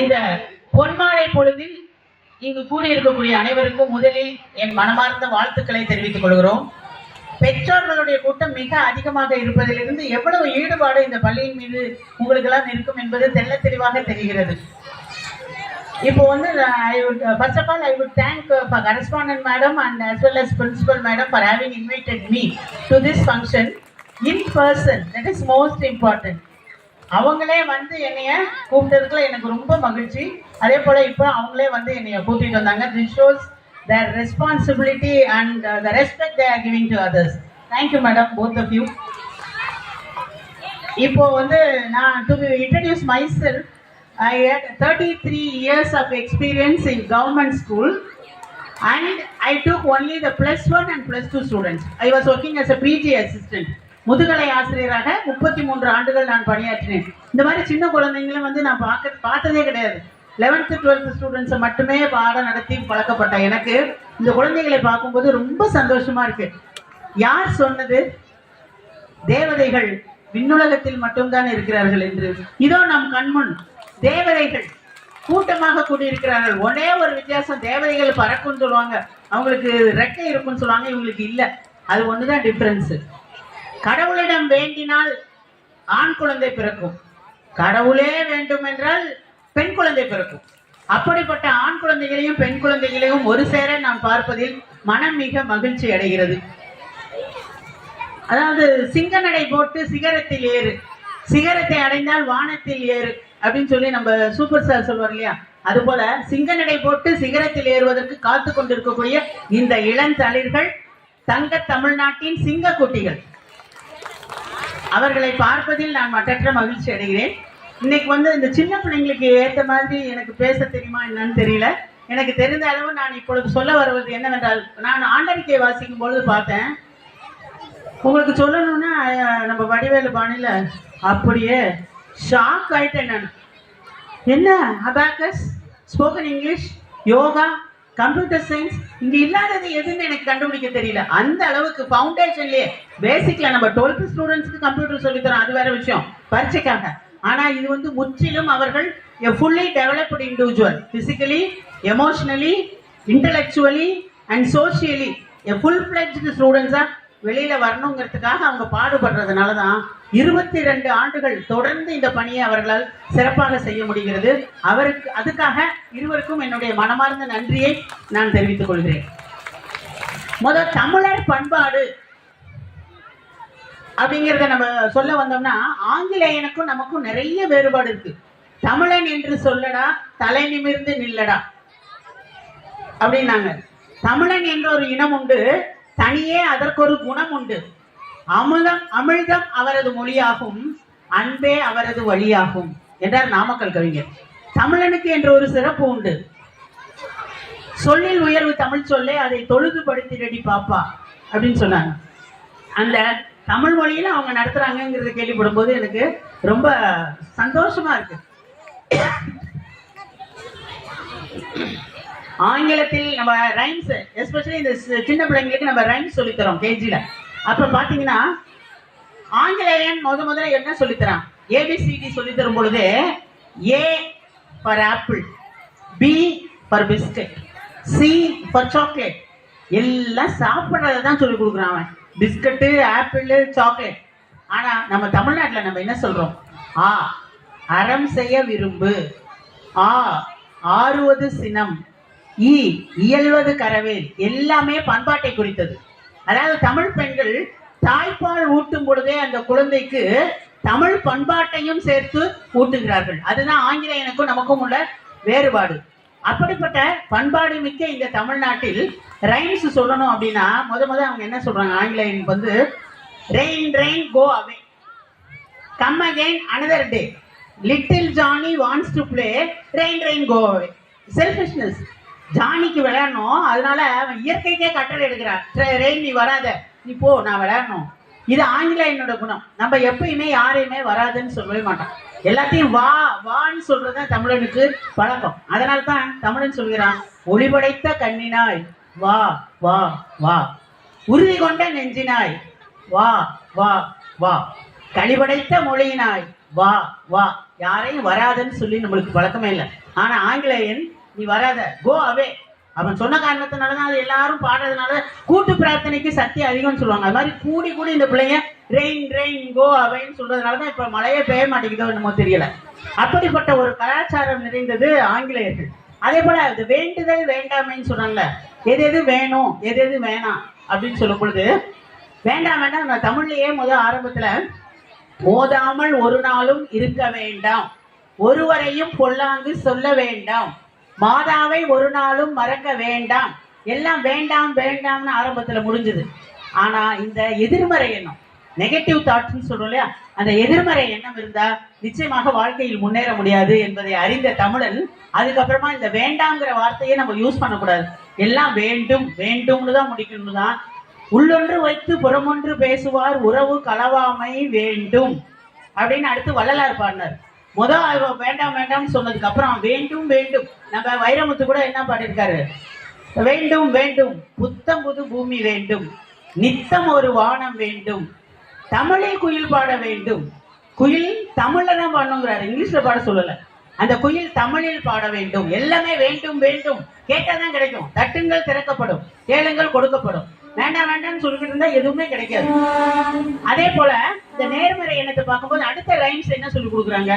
இந்த பொன்மாலை பொழுதில் இங்கு கூடியிருக்கக்கூடிய அனைவருக்கும் முதலில் என் மனமார்ந்த வாழ்த்துக்களை தெரிவித்துக் கொள்கிறோம். பெற்றோர்களுடைய கூட்டம் மிக அதிகமாக இருப்பதிலிருந்து எவ்வளவு ஈடுபாடு இந்த பள்ளியின் மீது உங்களுக்கெல்லாம் இருக்கும் என்பது தெள்ள தெளிவாக தெரிகிறது. இப்போ வந்து I would first of all I would thank correspondent madam and as well as principal madam for having invited me to this function in person that is most important அவங்களே வந்து என்னைய கூப்பிட்டதுக்குள்ள எனக்கு ரொம்ப மகிழ்ச்சி. அதே போல இப்போ அவங்களே வந்து என்னைய கூட்டிட்டு வந்தாங்க. This shows their responsibility and the respect they're giving giving others others. Thank you madam both of you இப்போ வந்து நான் to introduce myself I had thirty three years of experience in government school and I took only the plus one and plus two students I was working as a PG assistant முதுகலை ஆசிரியராக முப்பத்தி மூன்று ஆண்டுகள் நான் பணியாற்றினேன். இந்த மாதிரி சின்ன குழந்தைங்களும் வந்து நான் பார்க்க பார்த்ததே கிடையாது. லெவன்த்து டுவெல்த்து ஸ்டூடெண்ட்ஸை மட்டுமே பாடம் நடத்தி பழக்கப்பட்ட எனக்கு இந்த குழந்தைகளை பார்க்கும்போது ரொம்ப சந்தோஷமா இருக்கு. யார் சொன்னது? தேவதைகள் விண்ணுலகத்தில் மட்டும்தான் இருக்கிறார்கள் என்று. இதோ நம் கண்முன் தேவதைகள் கூட்டமாக கூடியிருக்கிறார்கள். ஒரே ஒரு வித்தியாசம் தேவதைகள் பறக்கும்னு சொல்லுவாங்க. அவங்களுக்கு ரெக்கை இருக்கும்னு சொல்லுவாங்க இவங்களுக்கு இல்ல. அது ஒண்ணுதான் டிஃபரன்ஸ் கடவுளிடம் வேண்டினால் ஆண் குழந்தை பிறக்கும். கடவுளே வேண்டும் என்றால் பெண் குழந்தை பிறக்கும். அப்படிப்பட்ட ஆண் குழந்தைகளையும் பெண் குழந்தைகளையும் ஒரு சேர நாம் பார்ப்பதில் மனம் மிக மகிழ்ச்சி அடைகிறது. அதாவது சிங்க நடை போட்டு சிகரத்தில் ஏறு. சிகரத்தை அடைந்தால் வானத்தில் ஏறு அப்படின்னு சொல்லி நம்ம சூப்பர் ஸ்டார் சொல்வார் இல்லையா? அது போல சிங்க நடை போட்டு சிகரத்தில் ஏறுவதற்கு காத்து கொண்டிருக்கக்கூடிய இந்த இளந்தளிர்கள் தங்க தமிழ்நாட்டின் சிங்க குட்டிகள். அவர்களை பார்ப்பதில் நான் மற்றற்ற மகிழ்ச்சி அடைகிறேன். இன்னைக்கு வந்து இந்த சின்ன பிள்ளைங்களுக்கு ஏற்ற மாதிரி எனக்கு பேச தெரியுமா என்னன்னு தெரியல. எனக்கு தெரிந்த அளவு நான் இப்பொழுது சொல்ல வருவது என்னவென்றால் நான் ஆண்டறிக்கை வாசிக்கும் பொழுது பார்த்தேன். உங்களுக்கு சொல்லணும்னா நம்ம வடிவேலு பாணியில் அப்படியே ஷாக் ஆயிட்டேன் நான். என்ன abacus spoken English yoga? Computer science இங்க இல்லாதது எதுன்னு எனக்கு கண்டுபிடிக்க தெரியல. அந்த அளவுக்கு ஃபவுண்டேஷன்லயே பேசிக்ல நம்ம டுவெல்த் ஸ்டூடெண்ட்ஸ்க்கு கம்ப்யூட்டர் சொல்லி தரோம் அது வேற விஷயம். பரீட்சைக்காக. ஆனா இது வந்து முற்றிலும் அவர்கள் fully developed individual physically emotionally intellectually and socially full fledged ஸ்டூடெண்ட்ஸா வெளியில வரணுங்கிறதுக்காக அவங்க பாடுபடுறதுனால தான் இருபத்தி ரெண்டு ஆண்டுகள் தொடர்ந்து இந்த பணியை அவர்களால் சிறப்பாக செய்ய முடிகிறது. அவருக்கு அதுக்காக இருவருக்கும் என்னுடைய மனமார்ந்த நன்றியை நான் தெரிவித்துக் கொள்கிறேன். முதல் தமிழர் பண்பாடு அப்படிங்கிறத நம்ம சொல்ல வந்தோம்னா ஆங்கிலேயனுக்கும் நமக்கும் நிறைய வேறுபாடு இருக்கு. தமிழன் என்று சொல்லடா தலை நிமிர்ந்து நில்லடா. அப்படின்னாங்க. தமிழன் என்ற ஒரு இனம் உண்டு. தனியே அதற்கொரு குணம் உண்டு. அமுதம் அமிழ்தம் அவரது மொழியாகும். அன்பே அவரது வழியாகும். என்றார் நாமக்கல் கவிஞர். தமிழனுக்கு என்ற ஒரு சிறப்பு உண்டு. சொல்லில் உயர்வு தமிழ் சொல்லே அதை தொழுதுபடுத்தி பாப்பா அப்படின்னு சொன்னாங்க. அந்த தமிழ் மொழியில அவங்க நடத்துறாங்கிறத கேள்விப்படும் போது எனக்கு ரொம்ப சந்தோஷமா இருக்கு. ஆங்கிலத்தில் நம்ம ரைம்ஸ் எஸ்பெஷலி இந்த சின்ன பிள்ளைங்களுக்கு நம்ம ரைம்ஸ் சொல்லித்தரோம் கேஜில அப்ப பாத்தீங்கன்னா ஆங்கிலேயன் முத முதல்ல என்ன சொல்லித்தரான்? ஏபிசிடி சொல்லி தரும் பொழுது A for apple B for biscuit C for chocolate எல்லாம் சாப்பிட்றத தான் சொல்லி கொடுக்குறான் அவன். பிஸ்கட்டு ஆப்பிள் சாக்லேட் ஆனா நம்ம தமிழ்நாட்டில் நம்ம என்ன சொல்றோம்? ஆ அறம் செய்ய விரும்பு. ஆ ஆறுவது சினம். ஈ இயல்வது கரவேல் எல்லாமே பண்பாட்டை குறித்தது. அதாவது தமிழ் பெண்கள் தாய்ப்பால் ஊட்டும் பொழுதே அந்த குழந்தைக்கு தமிழ் பண்பாட்டையும் சேர்த்து ஊட்டுகிறார்கள். அதுதான் ஆங்கிலேயனுக்கும் நமக்கும் உள்ள வேறுபாடு. அப்படிப்பட்ட பண்பாடு மிக்க இந்த தமிழ்நாட்டில் ரைம்ஸ் சொல்லணும் அப்படின்னா முத முத அவங்க என்ன சொல்றாங்க? ஆங்கிலேயனுக்கு வந்து rain rain go away come again another day little Johnny wants to play rain rain go away selfishness ஜானிக்கு விளையாடணும். அதனால அவன் இயற்கைக்கே கட்டளை எடுக்கிறான். ரெயின் நீ வராத. நீ போ நான் விளையாடணும். இது ஆங்கிலேயனோட குணம். நம்ம எப்பயுமே யாரையுமே வராதுன்னு சொல்லவே மாட்டான் எல்லாத்தையும் வா வான்னு சொல்றதுதான் தமிழனுக்கு பழக்கம். அதனால தான் தமிழன் சொல்கிறான் ஒளிபடைத்த கண்ணினாய் வா வா வா. உறுதி கொண்ட நெஞ்சினாய் வா வா வா. களிபடைத்த மொழியினாய் வா வா. யாரையும் வராதுன்னு சொல்லி நம்மளுக்கு பழக்கமே இல்லை. ஆனா ஆங்கிலேயன் நீ வராத கோ அவே அவன் சொன்ன காரணத்தினால தான் அது எல்லாரும் பாடுறதுனால கூட்டு பிரார்த்தனைக்கு சக்தி அதிகம்னு சொல்லுவாங்க. அது மாதிரி கூடி கூடி இந்த பிள்ளைங்க ரெயின் ரெயின் கோ அவைன்னு சொல்றதுனால தான் இப்ப மழையே பெய்ய மாட்டேங்குதோ என்னமோ தெரியல. அப்படிப்பட்ட ஒரு கலாச்சாரம் நிறைந்தது ஆங்கிலேயர்கள். அதே போல அது வேண்டுதல் வேண்டாமைன்னு சொன்னாங்கல்ல எது எது வேணும் எது எது வேணாம் அப்படின்னு சொல்லும் பொழுது வேண்டாம் வேண்டாம் நான் தமிழ்லயே முதல் ஆரம்பத்துல ஓதாமல் ஒரு நாளும் இருக்க வேண்டாம். ஒருவரையும் பொல்லாங்கு சொல்ல வேண்டாம். மாதாவை ஒரு நாளும் மறக்க வேண்டாம். எல்லாம் வேண்டாம் வேண்டாம்னு ஆரம்பத்துல முடிஞ்சது. ஆனா இந்த எதிர்மறை எண்ணம் நெகட்டிவ் தாட்ஸ்ன்னு சொல்றோம் இல்லையா? அந்த எதிர்மறை எண்ணம் இருந்தா நிச்சயமாக வாழ்க்கையில் முன்னேற முடியாது என்பதை அறிந்த தமிழன் அதுக்கப்புறமா இந்த வேண்டாங்கிற வார்த்தையை நம்ம யூஸ் பண்ணக்கூடாது. எல்லாம் வேண்டும் வேண்டும்னு தான் முடிக்கணும் தான். உள்ளொன்று வைத்து புறமொன்று பேசுவார் உறவு களவாமை வேண்டும். அப்படின்னு அடுத்து வள்ளலார் பாடினார். முதல் அவ வேண்டாம் வேண்டாம்னு சொன்னதுக்கு அப்புறம் வேண்டும் வேண்டும். நம்ம வைரமுத்து கூட என்ன பாடியிருக்காரு? வேண்டும் வேண்டும். புத்தம் புது பூமி வேண்டும். நித்தம் ஒரு வானம் வேண்டும். தமிழில் குயில் பாட வேண்டும். குயில் தமிழ்ல தான் பண்ணுங்கிறாரு இங்கிலீஷ்ல பாட சொல்லல. அந்த குயில் தமிழில் பாட வேண்டும். எல்லாமே வேண்டும் வேண்டும். கேட்டாதான் கிடைக்கும். தட்டுங்கள் திறக்கப்படும். கேளுங்கள் கொடுக்கப்படும். வேண்டாம் வேண்டாம்னு சொல்லிட்டு இருந்தா எதுவுமே கிடைக்காது. அதே போல அந்த நேர்மறை எண்ணத்தை பார்க்கும்போது அடுத்த ரைம்ஸ் என்ன சொல்லி கொடுக்குறாங்க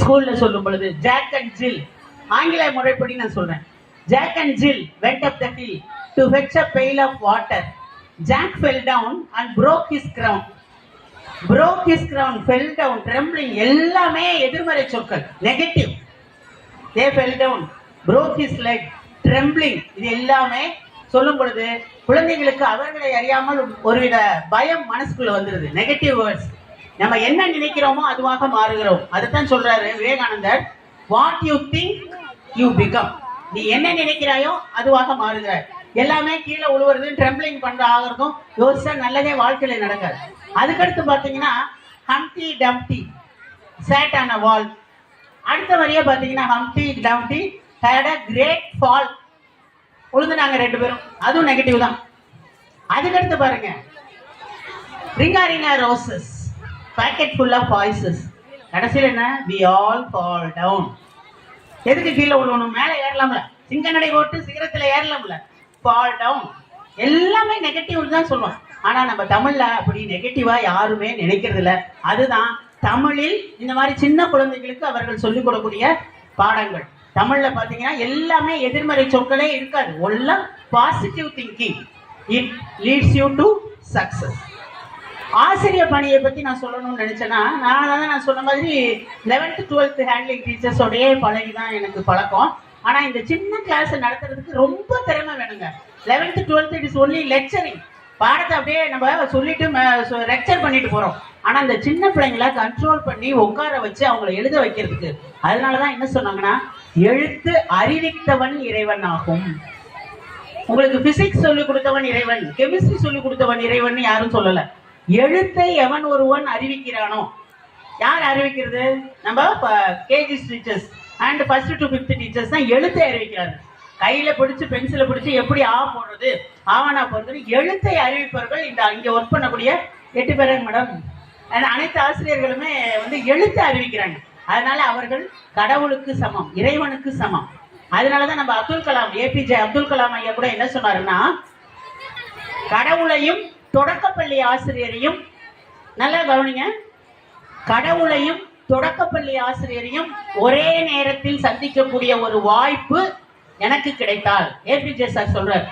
ஸ்கூல்ல சொல்லும் பொழுது ஜாக் அண்ட் ஜில் ஆங்கில முறைப்படி நான் சொல்றேன் Jack and Jill went up the hill to fetch a pail of water Jack fell down and broke his ground broke his ground fell down trembling எல்லாமே எதிர்மறை சொற்கள் negative they fell down broke his leg trembling இது எல்லாமே சொல்லும் பொழுது குழந்தைகளுக்கு அவர்களை அறியாமல் ஒருவித பயம் மனசுக்குள்ள வந்துருது. நெகட்டிவ் வேர்ட்ஸ் நம்ம என்ன நினைக்கிறோமோ அதுவாக மாறுகிறோம். அதுதான் சொல்றாரு Vivekanandar. What you think you become நீ என்ன நினைக்கிறாயோ அதுவாக மாறுகிறாய் எல்லாமே கீழே உழுவுறது ட்ரெம்பிளிங் பண்ற ஆகிறதும் யோசிச்சா நல்லதே வாழ்க்கையில நடக்காது அதுக்கடுத்து பாத்தீங்கன்னா ஹம்டி டம்டி சேட் ஆன் அ வால் அடுத்த வரையே பாத்தீங்கன்னா Humpty Dumpty had a great fall உழுதுனாங்க ரெண்டு பேரும். அதுவும் நெகட்டிவ் தான். அதுக்கடுத்து பாருங்க. Ring a ring a roses pocket full of கடைசியில் என்ன? வி ஆல் ஃபால் டவுன் எதுக்கு கீழே விழுவணும்? மேலே ஏறலாம்ல. சிங்க நடை போட்டு சிகரத்தில் ஏறலாம்ல. ஃபால் டவுன் எல்லாமே நெகட்டிவ் தான் சொல்லுவோம் ஆனால் நம்ம தமிழில் அப்படி நெகட்டிவாக யாருமே நினைக்கிறதில்ல. அதுதான் தமிழில் இந்த மாதிரி சின்ன குழந்தைகளுக்கு அவர்கள் சொல்லிக் கொடுக்கக்கூடிய பாடங்கள். தமிழ்ல பாத்தீங்கன்னா எல்லாமே எதிர்மறை சொற்களே இருக்காது. எல்லாம் positive thinking it leads you to success ஆசிரியர் பணியை பத்தி நான் சொல்லணும்னு நினைச்சேன்னா நான் தான் நான் சொன்ன மாதிரி லெவன்த் டுவெல்த் ஹேண்ட்லிங் டீச்சர்ஸோடய பழகி தான் எனக்கு பழக்கம். ஆனா இந்த சின்ன கிளாஸ் நடத்துறதுக்கு ரொம்ப திறமை வேணுங்க. Eleventh twelfth it is only lecturing பாடத்தை அப்படியே நம்ம சொல்லிட்டு லெக்சர் பண்ணிட்டு போறோம். ஆனா இந்த சின்ன பிள்ளைங்கள கண்ட்ரோல் பண்ணி உட்கார வச்சு அவங்கள எழுத வைக்கிறதுக்கு. அதனாலதான் என்ன சொன்னாங்கன்னா எழுத்து அறிவித்தவன் இறைவன் ஆகும். உங்களுக்கு பிசிக்ஸ் சொல்லிக் கொடுத்தவன் இறைவன் கெமிஸ்ட்ரி சொல்லிக் கொடுத்தவன் இறைவன் யாரும் சொல்லல. எழுத்தை எவன் ஒருவன் அறிவிக்கிறானோ? யார் அறிவிக்கிறது? நம்ம KG teachers and first to fifth teachers தான் எழுத்தை அறிவிக்கிறாரு கையில பிடிச்சு பென்சிலை பிடிச்சு எப்படி ஆ போடுறது ஆவனா போடுறது எழுத்தை அறிவிப்பவர்கள் இந்த இங்க ஒர்க் பண்ணக்கூடிய எட்டு பேர் மேடம் அனைத்து ஆசிரியர்களுமே வந்து எழுத்து அறிவிக்கிறாங்க. அதனால அவர்கள் கடவுளுக்கு சமம் இறைவனுக்கு சமம். அதனாலதான் நம்ம அப்துல் கலாம் ஏபிஜே அப்துல் கலாம் ஐயா கூட என்ன சொன்னாருன்னா கடவுளையும் தொடக்கப்பள்ளி ஆசிரியரையும் நல்லா கவனிங்க. கடவுளையும் தொடக்கப்பள்ளி ஆசிரியரையும் ஒரே நேரத்தில் சந்திக்கக்கூடிய ஒரு வாய்ப்பு எனக்கு கிடைத்தால் ஏபிஜே சார் சொல்றார்.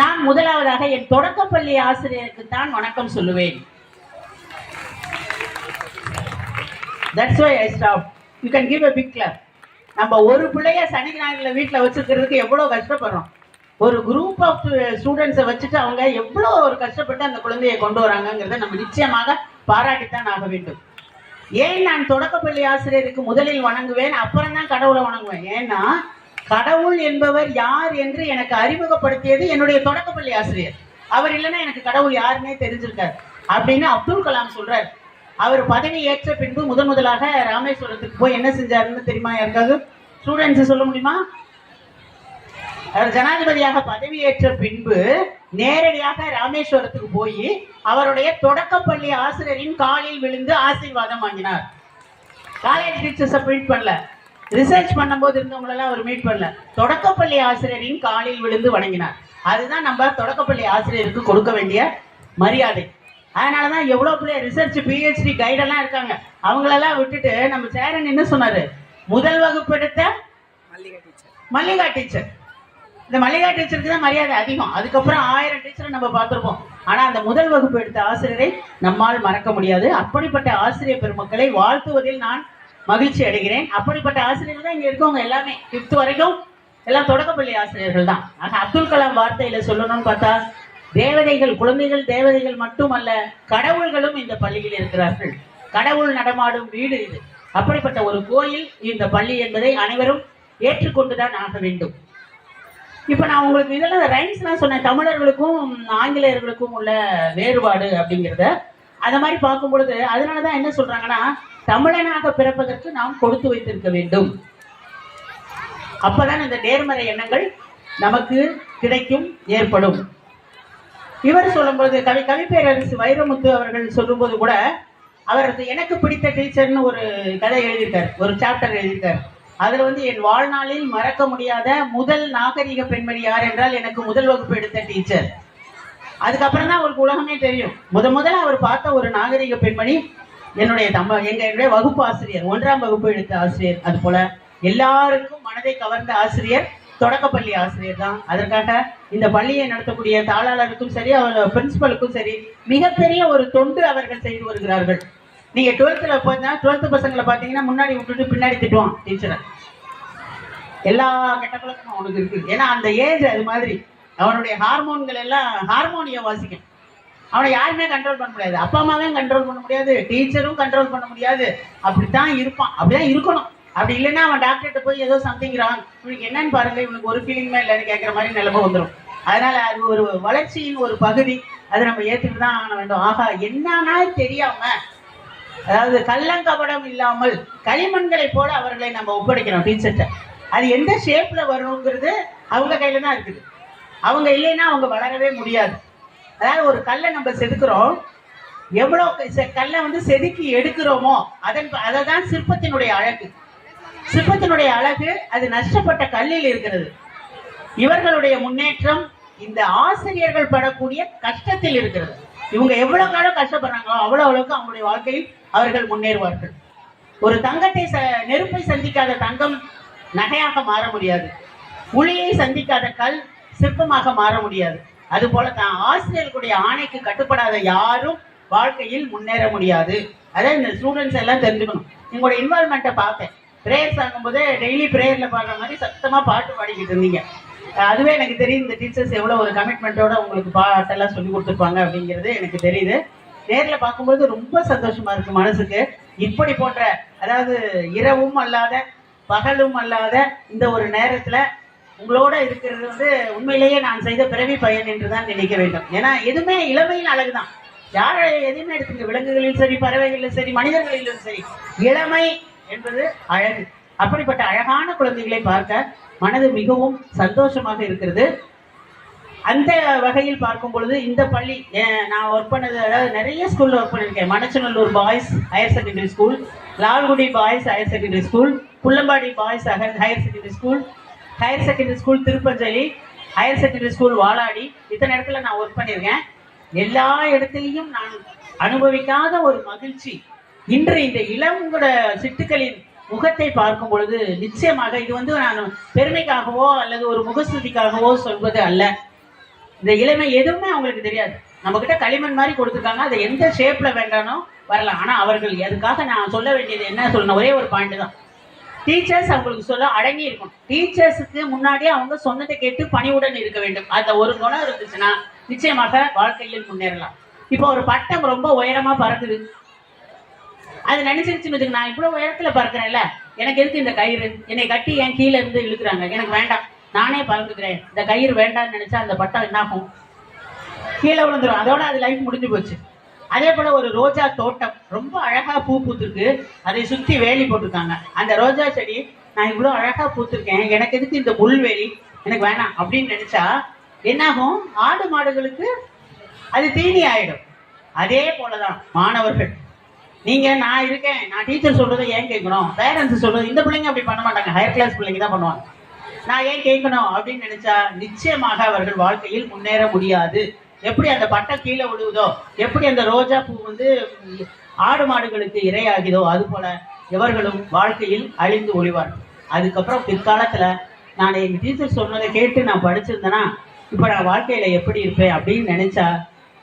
நான் முதலாவதாக என் தொடக்கப்பள்ளி ஆசிரியருக்கு தான் வணக்கம் சொல்லுவேன். That's why I stop you can give a big clap நம்ம ஒரு பிள்ளைய சனி ஞாயிறில் வீட்டில் வச்சுக்கிறதுக்கு எவ்வளோ கஷ்டப்படுறோம்? ஒரு குரூப் ஆஃப் ஸ்டூடெண்ட்ஸை வச்சுட்டு அவங்க எவ்வளோ ஒரு கஷ்டப்பட்டு அந்த குழந்தையை கொண்டு வராங்கங்கிறத நம்ம நிச்சயமாக பாராட்டித்தான் ஆக வேண்டும். ஏன் நான் தொடக்கப்பள்ளி ஆசிரியருக்கு முதலில் வணங்குவேன்? அப்புறம் தான் கடவுளை வணங்குவேன். ஏன்னா கடவுள் என்பவர் யார் என்று எனக்கு அறிமுகப்படுத்தியது என்னுடைய தொடக்கப்பள்ளி ஆசிரியர். அவர் இல்லைன்னா எனக்கு கடவுள் யாருன்னே தெரிஞ்சிருக்காரு அப்படின்னு அப்துல் கலாம் சொல்றாரு. அவர் பதவி ஏற்ற பின்பு முதன் முதலாக ராமேஸ்வரத்துக்கு போய் என்ன செஞ்சாருன்னு தெரியுமா? யாருக்காவது? ஸ்டூடெண்ட்ஸ் சொல்ல முடியுமா? அவர் ஜனாதிபதியாக பதவியேற்ற பின்பு நேரடியாக ராமேஸ்வரத்துக்கு போய் அவருடைய தொடக்கப்பள்ளி ஆசிரியரின் காலில் விழுந்து ஆசீர்வாதம் வாங்கினார். காலேஜ் டீச்சர்ஸை மீட் பண்ணல. ரிசர்ச் பண்ணும்போது இருந்தவங்களெல்லாம் அவர் மீட் பண்ணல. தொடக்கப்பள்ளி ஆசிரியரின் காலில் விழுந்து வணங்கினார். அதுதான் நம்ம தொடக்கப்பள்ளி ஆசிரியருக்கு கொடுக்க வேண்டிய மரியாதை. அதனாலதான் எவ்வளவு பிள்ளை ரிசர்ச் பிஹெச்டி கைடெல்லாம் இருக்காங்க. அவங்களெல்லாம் விட்டுட்டு நம்ம சேரன் என்ன சொன்னாரு? முதல் வகுப்பு எடுத்த மல்லிகா டீச்சர் இந்த மல்லிகா டீச்சருக்கு தான் மரியாதை அதிகம். அதுக்கப்புறம் ஆயிரம் டீச்சரை நம்ம பார்த்திருப்போம். ஆனா அந்த முதல் வகுப்பு எடுத்த ஆசிரியரை நம்மால் மறக்க முடியாது. அப்படிப்பட்ட ஆசிரியர் பெருமக்களை வாழ்த்துவதில் நான் மகிழ்ச்சி அடைகிறேன். அப்படிப்பட்ட ஆசிரியர்கள் தான் இங்க இருக்கவங்க எல்லாமே. ஃபிஃப்த் வரைக்கும் எல்லாம் தொடக்கப்பள்ளி ஆசிரியர்கள் தான். ஆக அப்துல் கலாம் வார்த்தையில சொல்லணும்னு பார்த்தா தேவதைகள் குழந்தைகள் தேவதைகள் மட்டுமல்ல கடவுள்களும் இந்த பள்ளியில் இருக்கிறார்கள். கடவுள் நடமாடும் வீடு இது. அப்படிப்பட்ட ஒரு கோயில் இந்த பள்ளி என்பதை அனைவரும் ஏற்றுக்கொண்டுதான் ஆக வேண்டும். இப்ப நான் உங்களுக்கு இதெல்லாம் ரைம்ஸ்லாம் சொன்னேன். தமிழர்களுக்கும் ஆங்கிலேயர்களுக்கும் உள்ள வேறுபாடு அப்படிங்கிறத. அந்த மாதிரி பார்க்கும் பொழுது அதனாலதான் என்ன சொல்றாங்கன்னா தமிழனாக பிறப்பதற்கு நாம் கொடுத்து வைத்திருக்க வேண்டும். அப்பதான் இந்த நேர்மறை எண்ணங்கள் நமக்கு கிடைக்கும் ஏற்படும். இவர் சொல்லும்போது கவி கவிப்பேரரசு வைரமுத்து அவர்கள் சொல்லும்போது கூட அவர் எனக்கு பிடித்த டீச்சர்னு ஒரு கதை எழுதியிருக்கார் ஒரு சாப்டர் எழுதியிருக்கார். அதில் வந்து என் வாழ்நாளில் மறக்க முடியாத முதல் நாகரிக பெண்மணி யார் என்றால் எனக்கு முதல் வகுப்பு எடுத்த டீச்சர். அதுக்கப்புறம் தான் அவருக்கு உலகமே தெரியும். முத முதல்ல அவர் பார்த்த ஒரு நாகரிக பெண்மணி என்னுடைய தம்ம எங்க என்னுடைய வகுப்பு ஆசிரியர் ஒன்றாம் வகுப்பு எடுத்த ஆசிரியர் அது போல. எல்லாருக்கும் மனதை கவர்ந்த ஆசிரியர் தொடக்கப்பள்ளி ஆசிரியர் தான். அதற்காக இந்த பள்ளியை நடத்தக்கூடிய தாளாளருக்கும் சரி அவர் பிரின்சிபலுக்கும் சரி மிகப்பெரிய ஒரு தொண்டு அவர்கள் செய்து வருகிறார்கள். நீங்க டுவெல்த்ல போனா டுவெல்த் பசங்களை பாத்தீங்கன்னா முன்னாடி விட்டுட்டு பின்னாடி திட்டுவான் டீச்சரை எல்லா கெட்ட பழக்கமும் அவனுக்கு இருக்கு. ஏன்னா அந்த ஏஜ் அது மாதிரி. அவனுடைய ஹார்மோன்கள் எல்லாம் ஹார்மோனியம் வாசிக்கும். அவனை யாருமே கண்ட்ரோல் பண்ண முடியாது. அப்பா அம்மாவையும் கண்ட்ரோல் பண்ண முடியாது. டீச்சரும் கண்ட்ரோல் பண்ண முடியாது. அப்படித்தான் இருப்பான். அப்படிதான் இருக்கணும். அப்படி இல்லைன்னா அவன் டாக்டர்கிட்ட போய் ஏதோ சம்திங் ராங் இவனுக்கு என்னன்னு பாருங்க இவனுக்கு ஒரு ஃபீலிங்மே இல்லைன்னு கேட்குற மாதிரி நிலைமை வந்துடும் அதனால அது ஒரு வளர்ச்சியின் ஒரு பகுதி. அதை நம்ம ஏற்றுட்டு தான் ஆக வேண்டும் ஆகா என்னன்னா தெரியாம அதாவது கள்ளங்கபடம் இல்லாமல் களிமண்களை போல அவர்களை நம்ம ஒப்படைக்கிறோம் டீச்சர்கிட்ட அது எந்த ஷேப்ல வரணுங்கிறது அவங்க கையில தான் இருக்குது. அவங்க இல்லைன்னா அவங்க வளரவே முடியாது. அதாவது ஒரு கல்லை நம்ம செதுக்கிறோம். எவ்வளோ செ- கல்லை வந்து செதுக்கி எடுக்கிறோமோ அதன் அதை தான் சிற்பத்தினுடைய அழகு. சிற்பத்தினுடைய அழகு அது நஷ்டப்பட்ட கல்லில் இருக்கிறது. இவர்களுடைய முன்னேற்றம் இந்த ஆசிரியர்கள் படக்கூடிய கஷ்டத்தில் இருக்கிறது. இவங்க எவ்வளவு காலம் கஷ்டப்படுறாங்களோ அவ்வளவு அளவுக்கு அவங்களுடைய வாழ்க்கையில் அவர்கள் முன்னேறுவார்கள். ஒரு தங்கத்தை ச- நெருப்பை சந்திக்காத தங்கம் நகையாக மாற முடியாது. புலியை சந்திக்காத கல் சிற்பமாக மாற முடியாது. அது போல தான் ஆசிரியர்களுடைய ஆணைக்கு கட்டுப்படாத யாரும் வாழ்க்கையில் முன்னேற முடியாது. அதான் இந்த ஸ்டூடெண்ட்ஸ் எல்லாம் தெரிஞ்சுக்கணும். உங்களோட இன்வால்மெண்ட்டை பார்த்தேன். பிரேயர் ஆகும்போது டெய்லி ப்ரேயர்ல பாடுற மாதிரி சத்தமா பாட்டு பாடிக்கிட்டு இருந்தீங்க. அதுவே எனக்கு தெரியும் இந்த டீச்சர்ஸ் எவ்வளோ ஒரு கமிட்மெண்ட்டோட உங்களுக்கு பாட்டெல்லாம் சொல்லி கொடுத்துருப்பாங்க அப்படிங்கிறது எனக்கு தெரியுது. நேரில் பார்க்கும்போது ரொம்ப சந்தோஷமா இருக்கு மனசுக்கு. இப்படி போன்ற அதாவது இரவும் அல்லாத பகலும் அல்லாத இந்த ஒரு நேரத்துல உங்களோட இருக்கிறது வந்து உண்மையிலேயே நான் செய்த பிறவி பயன் என்று தான் நினைக்க வேண்டும். ஏன்னா எதுவுமே இளமையின் அழகுதான். யார் எதையுமே எடுத்துங்க விலங்குகளிலும் சரி பறவைகளிலும் சரி மனிதர்களிலும் சரி இளமை என்பது அழகு. அப்படிப்பட்ட அழகான குழந்தைகளை பார்க்க மனது மிகவும் சந்தோஷமாக இருக்கிறது. அந்த வகையில் பார்க்கும் பொழுது இந்த பள்ளி நான் ஒர்க் பண்ணது அதாவது நிறைய ஸ்கூலில் ஒர்க் பண்ணியிருக்கேன். Manachanallur boys higher secondary school Lalgudi boys higher secondary school Pullambadi boys higher secondary school higher secondary school Thiruppanjali higher secondary school Valadi. இத்தனை இடத்துல நான் ஒர்க் பண்ணியிருக்கேன். எல்லா இடத்துலையும் நான் அனுபவிக்காத ஒரு மகிழ்ச்சி இன்று இந்த இளங்கூட சிட்டுக்களின் முகத்தை பார்க்கும் பொழுது நிச்சயமாக இது வந்து நான் பெருமைக்காகவோ அல்லது ஒரு முகஸ்துதிக்காகவோ சொல்வது அல்ல. இந்த இளமை எதுவுமே அவங்களுக்கு தெரியாது. நம்ம கிட்ட களிமண் மாதிரி கொடுத்துருக்காங்க. அதை எந்த ஷேப்ல வேண்டானோ வரலாம். ஆனா அவர்கள் அதுக்காக நான் சொல்ல வேண்டியது என்ன சொல்லணும் ஒரே ஒரு பாயிண்ட் தான். டீச்சர்ஸ் அவங்களுக்கு சொல்ல அடங்கி இருக்கணும். டீச்சர்ஸுக்கு முன்னாடியே அவங்க சொன்னதை கேட்டு பணிவுடன் இருக்க வேண்டும். அந்த ஒரு குணம் இருந்துச்சுன்னா நிச்சயமாக வாழ்க்கையில் முன்னேறலாம். இப்போ ஒரு பட்டம் ரொம்ப உயரமா பறக்குது. அது நினைச்சிருச்சுன்னு வச்சுக்க நான் இவ்வளவு உயரத்துல பறக்கிறேன்ல எனக்கு எதுக்கு இந்த கயிறு? என்னை கட்டி என் கீழே இருந்து இழுக்கிறாங்க. எனக்கு வேண்டாம். நானே பறந்துக்கிறேன் இந்த கயிறு வேண்டாம்னு நினைச்சா அந்த பட்டம் என்னாகும்? கீழே விழுந்துரும். அதோட அது லைஃப் முடிஞ்சு போச்சு. அதே போல ஒரு ரோஜா தோட்டம். ரொம்ப அழகா பூ பூத்துருக்கு. அதை சுத்தி வேலி போட்டிருக்காங்க. அந்த ரோஜா செடி நான் இவ்வளவு அழகா பூத்திருக்கேன். எனக்கு எதுக்கு இந்த முள்வேலி எனக்கு வேணாம் அப்படின்னு நினைச்சா என்னாகும்? ஆடு மாடுகளுக்கு அது தீனி ஆயிடும். அதே போலதான் மாணவர்கள். நீங்க நான் இருக்கேன். நான் டீச்சர் சொல்றதை ஏன் கேட்கணும்? பேரண்ட்ஸ் சொல்றது இந்த பிள்ளைங்க அப்படி பண்ண மாட்டாங்க. ஹையர் கிளாஸ் பிள்ளைங்க தான் பண்ணுவாங்க. நான் ஏன் கேட்கணும்? அப்படின்னு நினைச்சா நிச்சயமாக அவர்கள் வாழ்க்கையில் முன்னேற முடியாது. எப்படி அந்த பட்டை கீழே விழுவுதோ எப்படி அந்த ரோஜா பூ வந்து ஆடு மாடுகளுக்கு இரையாகுதோ அது போல எவர்களும் வாழ்க்கையில் அழிந்து ஒளிவார் அதுக்கப்புறம் பிற்காலத்துல நான் எங்க டீச்சர் சொன்னதை கேட்டு நான் படிச்சிருந்தேன்னா இப்ப நான் வாழ்க்கையில எப்படி இருப்பேன் அப்படின்னு நினைச்சா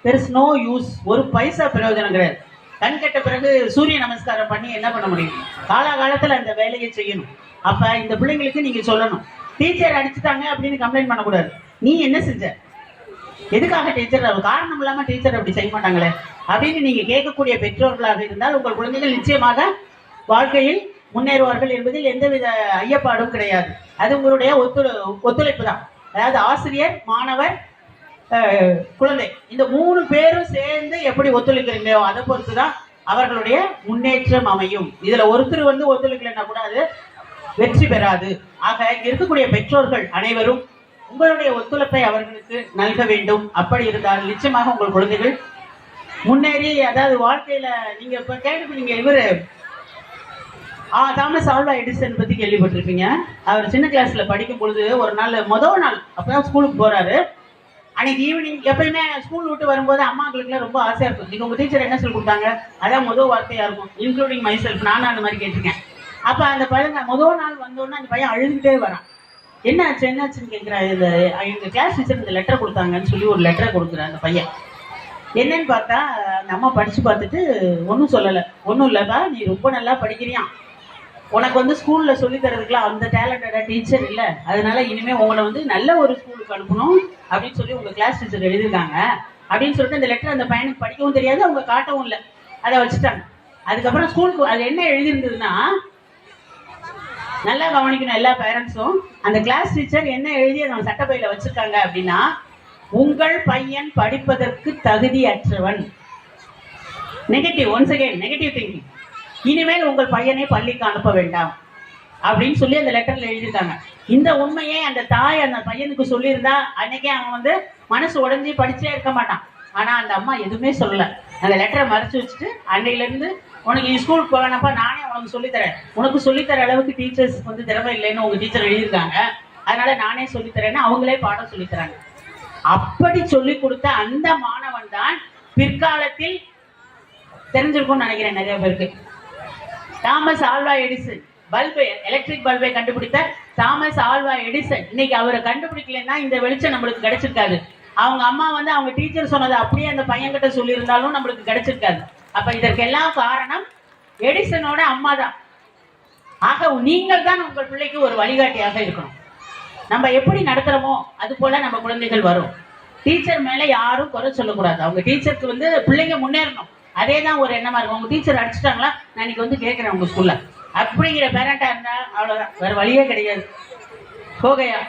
தெர் இஸ் நோ யூஸ் ஒரு பைசா பிரயோஜனம் கிடையாது. கண் கட்ட பிறகு சூரிய நமஸ்காரம் பண்ணி என்ன பண்ண முடியும்? காலாகாலத்துல அந்த வேலையை செய்யணும். அப்ப இந்த பிள்ளைங்களுக்கு நீங்க சொல்லணும். டீச்சர் அடிச்சுட்டாங்க அப்படின்னு கம்ப்ளைண்ட் பண்ணக்கூடாது. நீ என்ன செஞ்ச? எதுக்காக டீச்சர் காரணம் இல்லாம டீச்சர் அப்படி செய்ய மாட்டாங்களே. அப்படின்னு நீங்க கேட்கக்கூடிய பெற்றோர்களாக இருந்தால் உங்கள் குழந்தைகள் நிச்சயமாக வாழ்க்கையில் முன்னேறுவார்கள் என்பதில் எந்தவித ஐயப்பாடும் கிடையாது. அது உங்களுடைய ஒத்துழை ஒத்துழைப்பு தான். அதாவது ஆசிரியர் மாணவர் குழந்தை. இந்த மூணு பேரும் சேர்ந்து எப்படி ஒத்துழைக்கிறீங்களோ அதை பொறுத்து தான் அவர்களுடைய முன்னேற்றம் அமையும். இதுல ஒருத்தர் வந்து ஒத்துழைக்கலைன்னா கூட அது வெற்றி பெறாது. ஆக இங்க இருக்கக்கூடிய பெற்றோர்கள் அனைவரும் உங்களுடைய ஒத்துழைப்பை அவர்களுக்கு நல்க வேண்டும். அப்படி இருந்தால் நிச்சயமாக உங்கள் குழந்தைகள் முன்னேறி அதாவது வாழ்க்கையில நீங்க இப்ப கேட்டுப்பீங்க இவரு ஆ தாமஸ் ஆல்வா எடிசன் பத்தி கேள்விப்பட்டிருப்பீங்க. அவர் சின்ன கிளாஸ்ல படிக்கும் பொழுது ஒரு நாள் முதல் நாள் அப்பதான் ஸ்கூலுக்கு போறாரு. அன்னைக்கு ஈவினிங் எப்பயுமே ஸ்கூல் விட்டு வரும்போது அம்மாங்களுக்குலாம் ரொம்ப ஆசையாக இருக்கும். நீங்கள் உங்கள் டீச்சர் என்ன சொல்லி கொடுத்தாங்க? அதான் முதல் வார்த்தையாக இருக்கும். இன்க்ளூடிங் மை செல்ஃப் நானும் அந்த மாதிரி கேட்டிருக்கேன். அப்போ அந்த பையன் முதல் நாள் வந்தோடனே அந்த பையன் அழுதுகிட்டே வரான். என்ன ஆச்சு என்ன ஆச்சுன்னு கேட்குறா இந்த எங்கள் கிளாஸ் டீச்சர் இந்த லெட்டர் கொடுத்தாங்கன்னு சொல்லி ஒரு லெட்டரை கொடுக்குறேன் அந்த பையன். என்னன்னு பார்த்தா அந்த அம்மா படித்து பார்த்துட்டு ஒன்றும் சொல்லலை. ஒன்றும் இல்லைப்பா. நீ ரொம்ப நல்லா படிக்கிறியான் உனக்கு வந்து ஸ்கூல்ல சொல்லி தரதுக்குலாம் அந்த டேலண்டடா டீச்சர் இல்ல. அதனால இனிமே உங்களை வந்து நல்ல ஒரு ஸ்கூலுக்கு அனுப்பணும் அப்படின்னு சொல்லி உங்க கிளாஸ் டீச்சர் எழுதியிருக்காங்க. அப்படின்னு சொல்லிட்டு அந்த லெட்டர் அந்த பையனுக்கு படிக்கவும் தெரியாது அவங்க காட்டவும் இல்லை. அதை வச்சுட்டாங்க. அதுக்கப்புறம் ஸ்கூலுக்கு அது என்ன எழுதியிருந்ததுன்னா நல்லா கவனிக்கணும் எல்லா பேரண்ட்ஸும் அந்த கிளாஸ் டீச்சர் என்ன எழுதி நம்ம சட்டப்பையில வச்சிருக்காங்க அப்படின்னா உங்கள் பையன் படிப்பதற்கு தகுதி அற்றவன் negative once again negative thinking இனிமேல் உங்கள் பையனை பள்ளிக்கு அனுப்ப வேண்டாம். அப்படின்னு சொல்லி அந்த லெட்டர்ல எழுதியிருக்காங்க. இந்த உண்மையை அந்த தாய் அந்த பையனுக்கு சொல்லியிருந்தா அன்னைக்கே அவன் வந்து மனசு உடஞ்சி படிச்சே இருக்க மாட்டான். ஆனா அந்த அம்மா எதுவுமே சொல்லல. அந்த லெட்டரை மறைச்சு வச்சுட்டு அன்னையில இருந்து உனக்கு நீ ஸ்கூலுக்கு போவேனப்பா நானே உனக்கு சொல்லித்தரேன். உனக்கு சொல்லித்தர அளவுக்கு டீச்சர்ஸ் வந்து திறமை இல்லைன்னு உங்க டீச்சர் எழுதியிருக்காங்க. அதனால நானே சொல்லித்தரேன்னு அவங்களே பாடம் சொல்லித்தராங்க. அப்படி சொல்லி கொடுத்த அந்த மாணவன் தான் பிற்காலத்தில் தெரிஞ்சிருக்கும்னு நினைக்கிறேன் நிறைய பேருக்கு. Thomas Alva Edison. Bulb electric பல்பை கண்டுபிடித்த தாமஸ் ஆல்வா எடிசன். இன்னைக்கு அவரை கண்டுபிடிக்கலன்னா இந்த வெளிச்சம் நம்மளுக்கு கிடைச்சிருக்காது. அவங்க அம்மா வந்து அவங்க டீச்சர் சொன்னதை அப்படியே அந்த பையன்கிட்ட சொல்லியிருந்தாலும் நம்மளுக்கு கிடைச்சிருக்காது. அப்ப இதற்கெல்லாம் காரணம் எடிசனோட அம்மா தான். ஆக நீங்கள் தான் உங்கள் பிள்ளைக்கு ஒரு வழிகாட்டியாக இருக்கணும். நம்ம எப்படி நடத்துறோமோ அது போல நம்ம குழந்தைகள் வரும். டீச்சர் மேல யாரும் குறை சொல்லக்கூடாது. அவங்க டீச்சருக்கு வந்து பிள்ளைங்க முன்னேறணும். அதே தான் ஒரு எண்ணமா இருக்கும். உங்க டீச்சர் அடிச்சிட்டாங்களா? நான் இன்னைக்கு வந்து கேட்குறேன் உங்க ஸ்கூல்ல அப்படிங்கிற பேரண்டா இருந்தா அவ்வளவுதான். வேற வழியே கிடையாது. போகையா?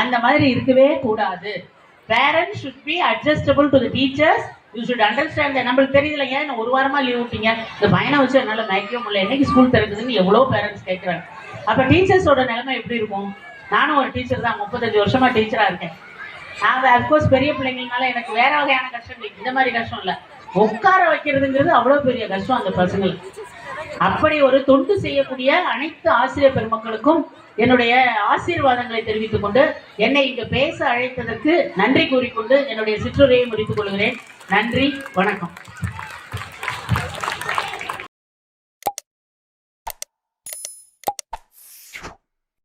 அந்த மாதிரி இருக்கவே கூடாது. Parents should be adjustable to the teachers you should understand நம்மளுக்கு தெரியல ஏன் இன்னும் ஒரு வாரமா லீவ் விட்டீங்க? இந்த பையனை வச்சு என்னால மேய்க்கவே முடியல. என்னைக்கு ஸ்கூல் திறக்குதுன்னு எவ்வளோ பேரண்ட்ஸ் கேட்கறாங்க அப்ப டீச்சர்ஸோட நிலைமை எப்படி இருக்கும்? நானும் ஒரு டீச்சர் தான். முப்பத்தஞ்சு வருஷமா டீச்சரா இருக்கேன். நான் அஃப்கோர்ஸ் பெரிய பிள்ளைங்கனால எனக்கு வேற வகையான கஷ்டம் இல்லை இந்த மாதிரி கஷ்டம் இல்லை. உட்கார வைக்கிறதுங்கிறது அவ்வளவு பெரிய கஷ்டம் அந்த பசங்களுக்கு. அப்படி ஒரு தொண்டு செய்யக்கூடிய அனைத்து ஆசிரியர் பெருமக்களுக்கும் என்னுடைய ஆசீர்வாதங்களை தெரிவித்துக் கொண்டு என்னை இங்கு பேச அழைத்ததற்கு நன்றி கூறிக்கொண்டு என்னுடைய சிற்றுரையை முடித்துக் கொள்கிறேன். நன்றி வணக்கம்.